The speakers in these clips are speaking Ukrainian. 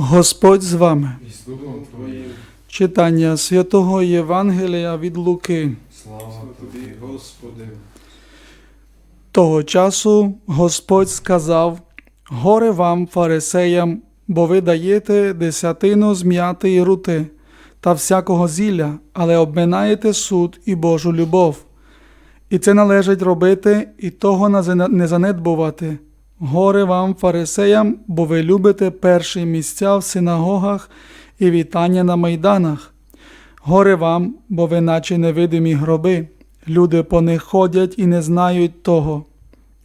Господь з вами. І Твоїм. Читання святого Євангелія від Луки. Слава Тобі, Господи. Того часу Господь сказав: Горе вам, фарисеям, бо ви даєте десятину з м'яти і рути та всякого зілля, але обминаєте суд і Божу любов. І це належить робити, і того не занедбувати. Горе вам, фарисеям, бо ви любите перші місця в синагогах і вітання на майданах. Горе вам, бо ви наче невидимі гроби. Люди по них ходять і не знають того.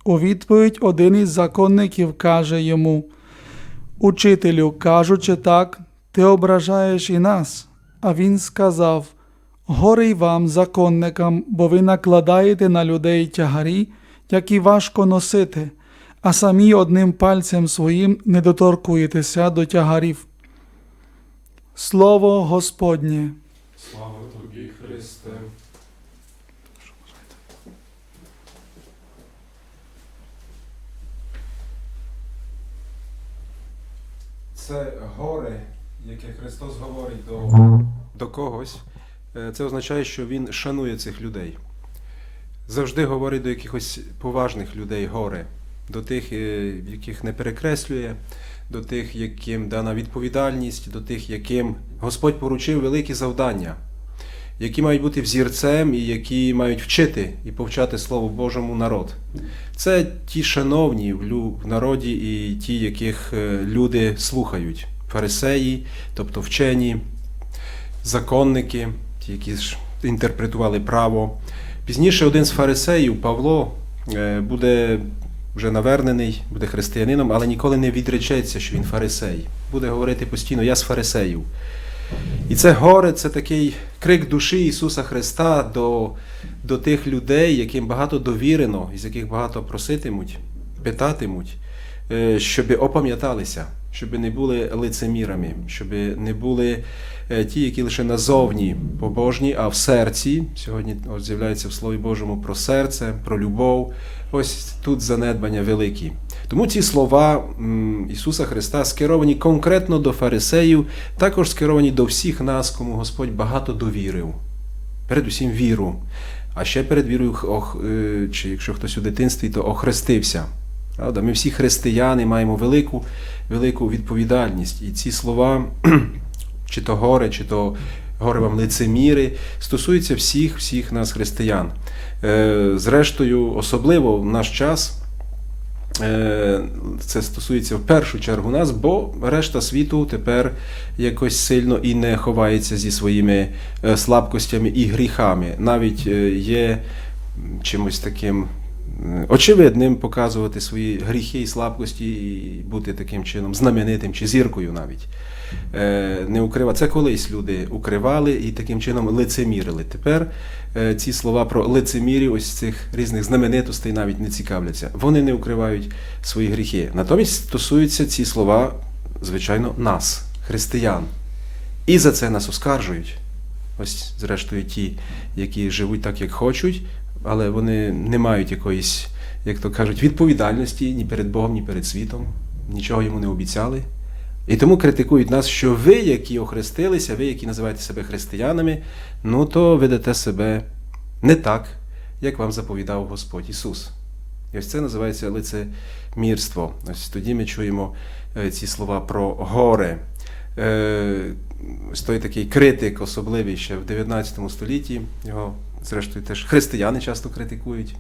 У відповідь один із законників каже йому: Учителю, кажучи так, ти ображаєш і нас. А він сказав: Горе й вам, законникам, бо ви накладаєте на людей тягарі, які важко носити, а самі одним пальцем своїм не доторкуєтеся до тягарів. Слово Господнє. Слава Тобі, Христе. Це горе, яке Христос говорить до, до когось, е, це означає, що Він шанує цих людей. Завжди говорить до якихось поважних людей горе, до тих, е, яких не перекреслює, до тих, яким дана відповідальність, до тих, яким Господь поручив великі завдання, які мають бути взірцем і які мають вчити і повчати Слову Божому народ. Це ті шановні в народі і ті, яких е, люди слухають: фарисеї, тобто вчені, законники, ті, які ж інтерпретували право. Пізніше один з фарисеїв, Павло, е, буде вже навернений, буде християнином, але ніколи не відречеться, що він фарисей. Буде говорити постійно, я з фарисеїв. І це горе це такий крик душі Ісуса Христа до, до тих людей, яким багато довірено, із яких багато проситимуть, питатимуть, е, щоб опам'яталися, щоб не були лицемірами, щоб не були е, ті, які лише назовні побожні, а в серці. Сьогодні з'являється в Слові Божому про серце, про любов. Ось тут занедбання великі. Тому ці слова Ісуса Христа скеровані конкретно до фарисеїв, також скеровані до всіх нас, кому Господь багато довірив. Передусім віру. А ще перед вірою, е, чи якщо хтось у дитинстві, то охрестився. Правда? Ми всі християни маємо велику, велику відповідальність. І ці слова, чи то горе, чи то горе вам лицеміри, стосуються всіх, всіх нас, християн. Е, Зрештою, особливо в наш час. Е, Це стосується в першу чергу нас, бо решта світу тепер якось сильно і не ховається зі своїми е, слабкостями і гріхами. Навіть є чимось таким очевидним показувати свої гріхи і слабкості і бути таким чином знаменитим чи зіркою навіть. Е, Не укрива. Це колись люди укривали і таким чином лицемірили. Тепер е, ці слова про лицемірів, ось цих різних знаменитостей навіть не цікавляться. Вони не укривають свої гріхи. Натомість стосуються ці слова, звичайно, нас, християн. І за це нас оскаржують. Ось, зрештою, ті, які живуть так, як хочуть, але вони не мають якоїсь, як то кажуть, відповідальності ні перед Богом, ні перед світом, нічого йому не обіцяли. І тому критикують нас, що ви, які охрестилися, ви, які називаєте себе християнами, ну то ведете себе не так, як вам заповідав Господь Ісус. І ось це називається лицемірство. Ось тоді ми чуємо е, ці слова про горе. Е, Ось той такий критик, особливий ще в 19 столітті, його, зрештою, теж християни часто критикують.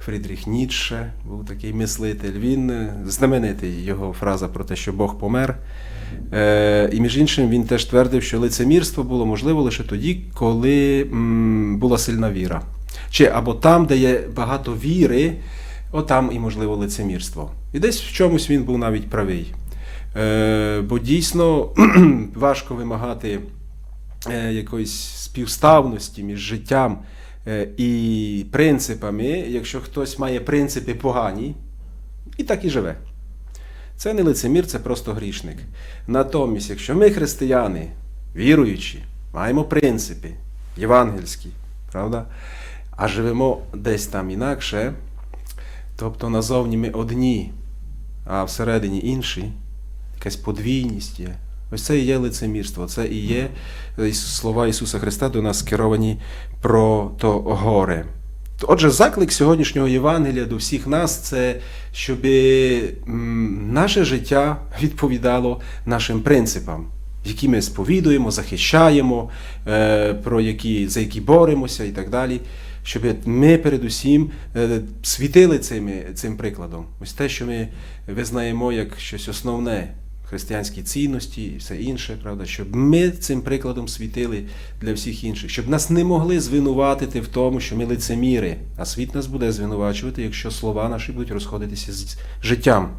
Фрідріх Ніцше був такий мислитель. Він е, знаменитий його фраза про те, що Бог помер. Е, і між іншим він теж твердив, що лицемірство було можливо лише тоді, коли м, була сильна віра. Чи або там, де є багато віри, отам і можливо лицемірство. І десь в чомусь він був навіть правий. Е, бо дійсно важко вимагати е, якоїсь співставності між життям і принципами, якщо хтось має принципи погані, і так і живе. Це не лицемір, це просто грішник. Натомість, якщо ми, християни, віруючі, маємо принципи євангельські, правда? А живемо десь там інакше, тобто назовні ми одні, а всередині інші, якась подвійність є, Ось це і є лицемірство, це і є слова Ісуса Христа до нас скеровані про то горе. Отже, заклик сьогоднішнього Євангелія до всіх нас це щоб наше життя відповідало нашим принципам, які ми сповідуємо, захищаємо, е, про які, за які боремося і так далі. Щоб ми передусім е, світили цими, цим прикладом. Ось те, що ми визнаємо як щось основне, християнські цінності і все інше, правда, щоб ми цим прикладом світили для всіх інших, щоб нас не могли звинуватити в тому, що ми лицеміри, а світ нас буде звинувачувати, якщо слова наші будуть розходитися з життям.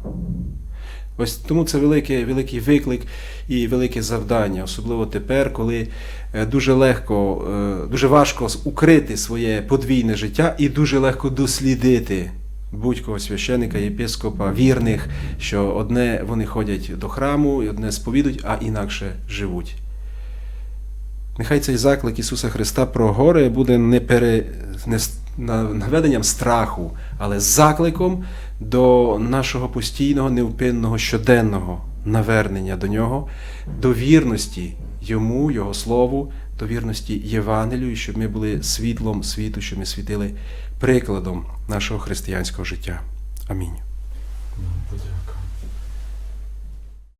Ось тому це великий, великий виклик і велике завдання, особливо тепер, коли е, дуже легко, е, дуже важко укрити своє подвійне життя і дуже легко дослідити будь-кого священика, єпископа, вірних, що одне вони ходять до храму, і одне сповідують, а інакше живуть. Нехай цей заклик Ісуса Христа про горе буде не, пере, не наведенням страху, але закликом до нашого постійного, невпинного, щоденного навернення до Нього, до вірності Йому, Його Слову, до вірності Євангелію, щоб ми були світлом світу, щоб ми світили прикладом нашого християнського життя. Амінь.